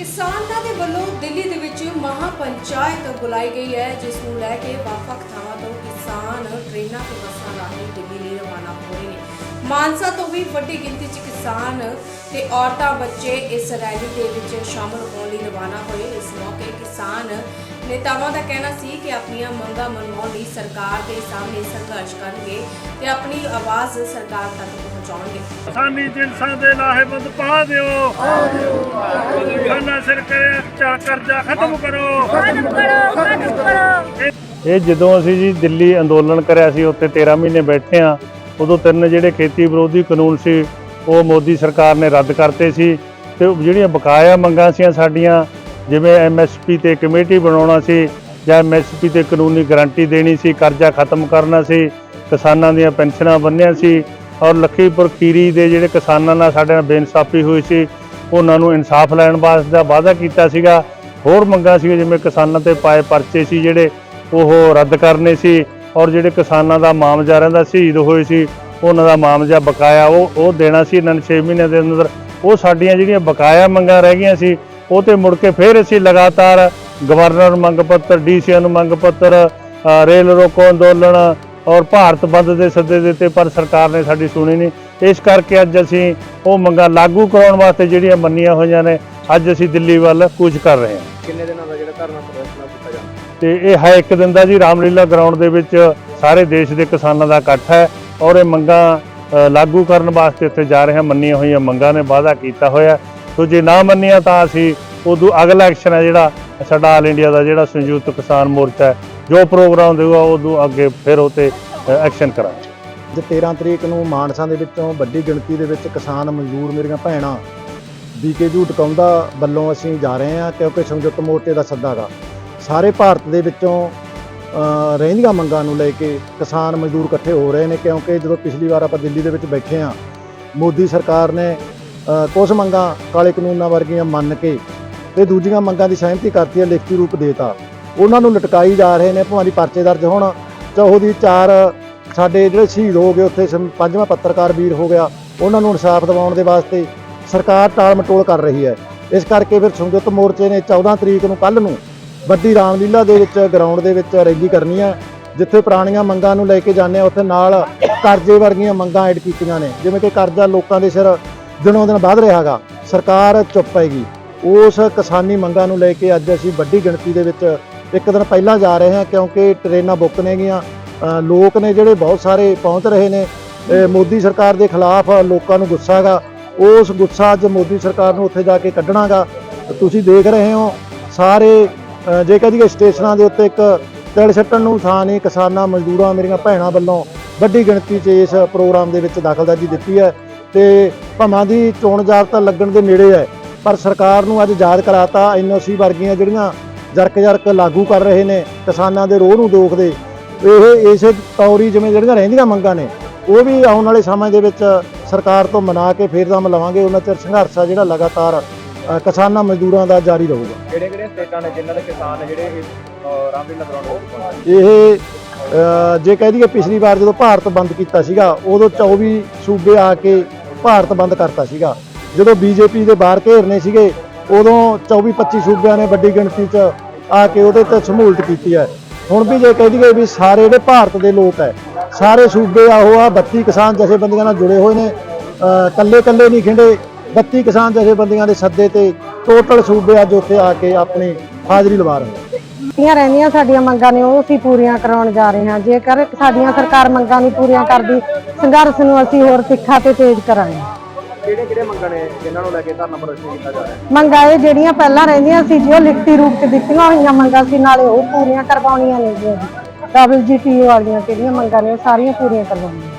ਕਿਸਾਨਾਂ ਦੇ ਵੱਲੋਂ ਦਿੱਲੀ ਦੇ ਵਿੱਚ ਮਹਾ ਪੰਚਾਇਤ ਬੁਲਾਈ ਗਈ ਹੈ, ਜਿਸ ਨੂੰ ਲੈ ਕੇ ਵੱਖ-ਵੱਖ ਥਾਵਾਂ ਤੋਂ ਕਿਸਾਨ ਟ੍ਰੇਨਾਂ ਤੇ ਬੱਸਾਂ ਰਾਹੀਂ ਦਿੱਲੀ ਲਈ ਰਵਾਨਾ ਹੋ ਰਹੇ ਨੇ। ਮਾਨਸਾ ਤੋਂ ਵੀ ਵੱਡੀ ਗਿਣਤੀ 'ਚ ਕਿਸਾਨ ਤੇ ਔਰਤਾਂ ਬੱਚੇ ਇਸ ਰੈਲੀ ਦੇ ਵਿੱਚ ਸ਼ਾਮਲ ਹੋਣ ਲਈ ਰਵਾਨਾ ਹੋਏ। ਇਸ ਮੌਕੇ ਕਿਸਾਨ ਨੇਤਾਵਾਂ ਦਾ ਕਹਿਣਾ ਸੀ ਕਿ ਆਪਣੀਆਂ ਮੰਗਾਂ ਮਨਵਾਉਣ ਲਈ ਸਰਕਾਰ ਦੇ ਸਾਹਮਣੇ ਸੰਘਰਸ਼ ਕਰਨਗੇ ਤੇ ਆਪਣੀ ਆਵਾਜ਼ ਸਰਕਾਰ ਤੱਕ ਪਹੁੰਚਾਉਣਗੇ। ਸਾਨੀ ਜਿਨਸਾਂ ਦੇ ਲਾਹੇਬੰਦ ਪਾ ਦਿਓ। ਖਾਨਾ ਸਿਰ ਕਰੇ ਚਾ ਕਰਜ਼ਾ ਖਤਮ ਕਰੋ। ਇਹ ਜਦੋਂ ਅਸੀਂ ਜੀ ਦਿੱਲੀ ਅੰਦੋਲਨ ਕਰਿਆ ਸੀ ਉੱਥੇ 13 ਮਹੀਨੇ ਬੈਠੇ ਆ ਉਦੋਂ ਤਿੰਨ ਜਿਹੜੇ ਖੇਤੀ ਵਿਰੋਧੀ ਕਾਨੂੰਨ ਸੀ ਉਹ ਮੋਦੀ ਸਰਕਾਰ ਨੇ ਰੱਦ ਕਰਤੇ ਸੀ ਤੇ ਉਹ ਜਿਹੜੀਆਂ ਬਕਾਇਆ ਮੰਗਾਂ ਸੀ ਸਾਡੀਆਂ ਜਿਵੇਂ ਐਮਐਸਪੀ ਤੇ ਕਮੇਟੀ ਬਣਾਉਣਾ ਸੀ ਜਾਂ ਐਮਐਸਪੀ ਤੇ ਕਾਨੂੰਨੀ ਗਾਰੰਟੀ ਦੇਣੀ ਸੀ, ਕਰਜ਼ਾ ਖਤਮ ਕਰਨਾ ਸੀ, ਕਿਸਾਨਾਂ ਦੀਆਂ ਪੈਨਸ਼ਨਾਂ ਬੰਨ੍ਹਿਆ ਸੀ ਔਰ ਲਖੀਪੁਰ ਖੀਰੀ ਦੇ ਜਿਹੜੇ ਕਿਸਾਨਾਂ ਨਾਲ ਸਾਡੇ ਨਾਲ ਬੇਇਨਸਾਫੀ ਹੋਈ ਸੀ, ਉਹਨਾਂ ਨੂੰ ਇਨਸਾਫ ਲੈਣ ਵਾਸਤੇ ਦਾ ਵਾਅਦਾ ਕੀਤਾ ਸੀਗਾ। ਹੋਰ ਮੰਗਾਂ ਸੀ ਜਿਵੇਂ ਕਿਸਾਨਾਂ ਤੇ ਪਾਏ ਪਰਚੇ ਸੀ ਜਿਹੜੇ ਉਹ ਰੱਦ ਕਰਨੇ ਸੀ ਔਰ ਜਿਹੜੇ ਕਿਸਾਨਾਂ ਦਾ ਮਾਮਜਾ ਰਹਿੰਦਾ, ਸ਼ਹੀਦ ਹੋਏ ਸੀ, ਉਹਨਾਂ ਦਾ ਮਾਮਜਾ ਬਕਾਇਆ ਉਹ ਉਹ ਦੇਣਾ ਸੀ ਇਹਨਾਂ ਨੇ 6 ਮਹੀਨੇ ਦੇ ਅੰਦਰ। ਉਹ ਸਾਡੀਆਂ ਜਿਹੜੀਆਂ ਬਕਾਇਆ ਮੰਗਾਂ ਰਹਿ ਗਈਆਂ ਸੀ ਉਹ ਤੇ ਮੁੜ ਕੇ ਫਿਰ ਅਸੀਂ ਲਗਾਤਾਰ ਗਵਰਨਰ ਨੂੰ ਮੰਗ ਪੱਤਰ ਡੀਸੀਆਂ ਨੂੰ ਮੰਗ ਪੱਤਰ ਰੇਲ ਰੋਕੋ ਅੰਦੋਲਨ ਔਰ ਭਾਰਤ ਬੰਦ ਦੇ ਸੱਦੇ ਦਿੱਤੇ ਪਰ ਸਰਕਾਰ ਨੇ ਸਾਡੀ ਸੁਣੀ ਨਹੀਂ। ਇਸ ਕਰਕੇ ਅੱਜ ਅਸੀਂ ਉਹ ਮੰਗਾਂ ਲਾਗੂ ਕਰਾਉਣ ਵਾਸਤੇ ਜਿਹੜੀਆਂ ਮੰਨੀਆਂ ਹੋਈਆਂ ਨੇ ਅੱਜ ਅਸੀਂ ਦਿੱਲੀ ਵੱਲ ਕੂਚ ਕਰ ਰਹੇ ਹਾਂ। ਕਿੰਨੇ ਦਿਨਾਂ ਦਾ ਜਿਹੜਾ ਧਰਨਾ ਪ੍ਰਦਰਸ਼ਨ ਕੀਤਾ ਜਾਣਾ ਤੇ ਇਹ ਹੈ ਇੱਕ ਦਿਨ ਦਾ ਜੀ ਰਾਮਲੀਲਾ ਗਰਾਊਂਡ ਦੇ ਵਿੱਚ ਸਾਰੇ ਦੇਸ਼ ਦੇ ਕਿਸਾਨਾਂ ਦਾ ਇਕੱਠ ਹੈ ਔਰ ਇਹ ਮੰਗਾਂ ਲਾਗੂ ਕਰਨ ਵਾਸਤੇ ਇੱਥੇ ਜਾ ਰਹੇ ਹਾਂ। ਮੰਨੀਆਂ ਹੋਈਆਂ ਮੰਗਾਂ ਨੇ ਵਾਅਦਾ ਕੀਤਾ ਹੋਇਆ। ਸੋ ਜੇ ਨਾ ਮੰਨੀਆਂ ਤਾਂ ਅਸੀਂ ਉਦੋਂ ਅਗਲਾ ਐਕਸ਼ਨ ਹੈ ਜਿਹੜਾ ਸਾਡਾ ਆਲ ਇੰਡੀਆ ਦਾ ਜਿਹੜਾ ਸੰਯੁਕਤ ਕਿਸਾਨ ਮੋਰਚਾ ਹੈ, ਜੋ ਪ੍ਰੋਗਰਾਮ ਦੇਊਗਾ, ਉਦੋਂ ਅੱਗੇ ਫਿਰ ਉਹ ਤੇ ਐਕਸ਼ਨ ਕਰਾਂਗੇ। ਜੇ 13 ਤਰੀਕ ਨੂੰ ਮਾਨਸਾ ਦੇ ਵਿੱਚੋਂ ਵੱਡੀ ਗਿਣਤੀ ਦੇ ਵਿੱਚ ਕਿਸਾਨ ਮਜ਼ਦੂਰ ਮੇਰੀਆਂ ਭੈਣਾਂ ਬੀਕੇਯੂ ਟਕਾਉਂਦਾ ਵੱਲੋਂ ਅਸੀਂ ਜਾ ਰਹੇ ਹਾਂ, ਕਿਉਂਕਿ ਸੰਯੁਕਤ ਮੋਰਚੇ ਦਾ ਸੱਦਾ ਗਾ। ਸਾਰੇ ਭਾਰਤ ਦੇ ਵਿੱਚੋਂ ਰਹਿੰਦੀਆਂ ਮੰਗਾਂ ਨੂੰ ਲੈ ਕੇ ਕਿਸਾਨ ਮਜ਼ਦੂਰ ਇਕੱਠੇ ਹੋ ਰਹੇ ਨੇ, ਕਿਉਂਕਿ ਜਦੋਂ ਪਿਛਲੀ ਵਾਰ ਆਪਾਂ ਦਿੱਲੀ ਦੇ ਵਿੱਚ ਬੈਠੇ ਹਾਂ, ਮੋਦੀ ਸਰਕਾਰ ਨੇ ਕੁਝ ਮੰਗਾਂ ਕਾਲੇ ਕਾਨੂੰਨਾਂ ਵਰਗੀਆਂ ਮੰਨ ਕੇ ਤੇ ਦੂਜੀਆਂ ਮੰਗਾਂ ਦੀ ਸਹਿਮਤੀ ਕਰਤੀ ਹੈ, ਲਿਖਤੀ ਰੂਪ ਦੇਤਾ। ਉਹਨਾਂ ਨੂੰ ਲਟਕਾਈ ਜਾ ਰਹੇ ਨੇ, ਭਾਵੇਂ ਪਰਚੇ ਦਰਜ ਹੋਣ। ਚਾਹੋ ਦੀ ਚਾਰ ਸਾਡੇ ਜਿਹੜੇ ਸ਼ਹੀਦ ਹੋ ਗਏ, ਉੱਥੇ ਪੰਜਵਾਂ ਪੱਤਰਕਾਰ ਵੀਰ ਹੋ ਗਿਆ, ਉਹਨਾਂ ਨੂੰ ਇਨਸਾਫ ਦਿਵਾਉਣ ਦੇ ਵਾਸਤੇ ਸਰਕਾਰ ਟਾਲ ਮਟੋਲ ਕਰ ਰਹੀ ਹੈ। ਇਸ ਕਰਕੇ ਫਿਰ ਸੰਯੁਕਤ ਮੋਰਚੇ ਨੇ 14 ਤਰੀਕ ਨੂੰ ਕੱਲ ਨੂੰ ਵੱਡੀ ਰਾਮਲੀਲਾ ਦੇ ਵਿੱਚ, ਗਰਾਊਂਡ ਦੇ ਵਿੱਚ ਰੈਲੀ ਕਰਨੀ ਹੈ, ਜਿੱਥੇ ਪੁਰਾਣੀਆਂ ਮੰਗਾਂ ਨੂੰ ਲੈ ਕੇ ਜਾਂਦੇ ਆ ਉੱਥੇ ਨਾਲ ਕਰਜ਼ੇ ਵਰਗੀਆਂ ਮੰਗਾਂ ਐਡ ਕੀਤੀਆਂ ਨੇ, ਜਿਵੇਂ ਕਿ ਕਰਜ਼ਾ ਲੋਕਾਂ ਦੇ ਸਿਰ ਦਿਨੋਂ ਦਿਨ ਵੱਧ ਰਿਹਾ ਰਿਹਾਗਾ ਸਰਕਾਰ ਚੁੱਪ ਹੈਗੀ। ਉਸ ਕਿਸਾਨੀ ਮੰਗਾਂ ਨੂੰ ਲੈ ਕੇ ਅੱਜ ਅਸੀਂ ਵੱਡੀ ਗਿਣਤੀ ਦੇ ਵਿੱਚ ਇੱਕ ਦਿਨ ਪਹਿਲਾਂ ਜਾ ਰਹੇ ਹਾਂ ਕਿਉਂਕਿ ਟ੍ਰੇਨਾਂ ਬੁੱਕ ਨੇਗੀਆਂ। ਅ, ਲੋਕ ਨੇ ਜਿਹੜੇ ਬਹੁਤ ਸਾਰੇ ਪਹੁੰਚ ਰਹੇ ਨੇ ਮੋਦੀ ਸਰਕਾਰ ਦੇ ਖਿਲਾਫ ਲੋਕਾਂ ਨੂੰ ਗੁੱਸਾ ਹੈਗਾ। ਉਸ ਗੁੱਸਾ ਅੱਜ ਮੋਦੀ ਸਰਕਾਰ ਨੂੰ ਉੱਥੇ ਜਾ ਕੇ ਕੱਢਣਾਗਾ ਤੁਸੀਂ ਦੇਖ ਰਹੇ ਹੋ ਸਾਰੇ ਅ, ਜੇ ਕਹਦੀਏ ਸਟੇਸ਼ਨਾਂ ਦੇ ਉੱਤੇ ਇੱਕ ਤਿਲ ਛੱਟਣ ਨੂੰ ਥਾਂ ਨਹੀਂ ਕਿਸਾਨਾਂ ਮਜ਼ਦੂਰਾਂ ਮੇਰੀਆਂ ਭੈਣਾਂ ਵੱਲੋਂ ਵੱਡੀ ਗਿਣਤੀ 'ਚ ਇਸ ਪ੍ਰੋਗਰਾਮ ਦੇ ਵਿੱਚ ਦਖਲਅੰਦਾਜ਼ੀ ਦਿੱਤੀ ਹੈ। ਤੇ ਭਮਾਂ ਦੀ ਚੋਣ ਜਾਬਤਾ ਲੱਗਣ ਦੇ ਨੇੜੇ ਹੈ। ਪਰ ਸਰਕਾਰ ਨੂੰ ਅੱਜ ਯਾਦ ਕਰਾਤਾ ਐਨਓਸੀ ਵਰਗੀਆਂ ਜਿਹੜੀਆਂ ਜਰਕ ਜਰਕ ਲਾਗੂ ਕਰ ਰਹੇ ਨੇ ਕਿਸਾਨਾਂ ਦੇ ਰੋਹ ਨੂੰ ਦੋਖਦੇ। ਇਹ ਇਸੇ ਤੌਰੀ ਜਿਵੇਂ ਜਿਹੜੀਆਂ ਰਹਿੰਦੀਆਂ ਮੰਗਾਂ ਨੇ ਉਹ ਵੀ ਆਉਣ ਵਾਲੇ ਸਮੇਂ ਦੇ ਵਿੱਚ ਸਰਕਾਰ ਤੋਂ ਮਨਾ ਕੇ ਫੇਰ ਦਮ ਲਵਾਂਗੇ ਉਹਨਾਂ ਚਿਰ ਸੰਘਰਸ਼ ਆ ਜਿਹੜਾ ਲਗਾਤਾਰ ਕਿਸਾਨਾਂ ਮਜ਼ਦੂਰਾਂ ਦਾ ਜਾਰੀ ਰਹੂਗਾ। ਕਿਹੜੇ ਕਿਹੜੇ ਸਟੇਟਾਂ ਨੇ ਜਿਨ੍ਹਾਂ ਦੇ ਕਿਸਾਨ ਜਿਹੜੇ ਰਾਮਲੀਲਾ ਪਹੁੰਚੇ ਇਹ ਜੇ ਕਹਿ ਦਈਏ ਪਿਛਲੀ ਵਾਰ ਜਦੋਂ ਭਾਰਤ ਬੰਦ ਕੀਤਾ ਸੀਗਾ ਉਦੋਂ 24 ਸੂਬੇ ਆ ਕੇ ਭਾਰਤ ਬੰਦ ਕਰਤਾ ਸੀਗਾ। ਜਦੋਂ ਬੀਜੇਪੀ ਦੇ ਬਾਹਰ ਘੇਰਨੇ ਸੀਗੇ ਉਦੋਂ 24 25 ਸੂਬਿਆਂ ਨੇ ਵੱਡੀ ਗਿਣਤੀ 'ਚ ਆ ਕੇ ਉਹਦੇ ਤੇ ਸਮੂਲਤ ਕੀਤੀ ਹੈ। ਹੁਣ ਵੀ ਜੇ ਕਹਿ ਦਈਏ ਵੀ ਸਾਰੇ ਜਿਹੜੇ ਭਾਰਤ ਦੇ ਲੋਕ ਹੈ ਸਾਰੇ ਸੂਬੇ ਆ ਉਹ ਆ 32 ਕਿਸਾਨ ਜਥੇਬੰਦੀਆਂ ਨਾਲ ਜੁੜੇ ਹੋਏ ਨੇ ਅ, ਕੱਲੇ ਕੱਲੇ ਨਹੀਂ ਖਿੰਡੇ 32 ਕਿਸਾਨ ਜਥੇਬੰਦੀਆਂ ਦੇ ਸੱਦੇ ਤੇ ਟੋਟਲ ਸੂਬੇ ਅੱਜ ਉੱਥੇ ਆ ਕੇ ਆਪਣੀ ਹਾਜ਼ਰੀ ਲਵਾ ਰਹੇ ਜਿਹੜੀਆਂ ਰਹਿੰਦੀਆਂ ਸਾਡੀਆਂ ਮੰਗਾਂ ਨੇ ਉਹ ਅਸੀਂ ਪੂਰੀਆਂ ਕਰਾਉਣ ਜਾ ਰਹੇ ਹਾਂ। ਜੇਕਰ ਸਾਡੀਆਂ ਸਰਕਾਰ ਮੰਗਾਂ ਨਹੀਂ ਪੂਰੀਆਂ ਕਰਦੀ ਸੰਘਰਸ਼ ਨੂੰ ਅਸੀਂ ਹੋਰ ਤਿੱਖਾ ਤੇ ਤੇਜ਼ ਕਰਾਂਗੇ। ਕਿਹੜੇ ਕਿਹੜੇ ਮੰਗਾਂ ਨੇ ਜਿਨ੍ਹਾਂ ਨੂੰ ਲੈ ਕੇ ਧਰਨਾ ਪ੍ਰਦਰਸ਼ਨ ਕੀਤਾ ਜਾ ਰਿਹਾ ਹੈ? ਮੰਗਾਂ ਇਹ ਜਿਹੜੀਆਂ ਪਹਿਲਾਂ ਰਹਿੰਦੀਆਂ ਸੀ ਜੋ ਲਿਖਤੀ ਰੂਪ 'ਚ ਦਿੱਤੀਆਂ ਹੋਈਆਂ ਮੰਗਾਂ ਸੀ ਨਾਲੇ ਉਹ ਪੂਰੀਆਂ ਕਰਵਾਉਣੀਆਂ ਨੇ ਜੀ ਡਬਲ ਜੀਟੀਓ ਵਾਲੀਆਂ ਜਿਹੜੀਆਂ ਮੰਗਾਂ ਨੇ ਉਹ ਸਾਰੀਆਂ ਪੂਰੀਆਂ ਕਰਵਾਉਣੀਆਂ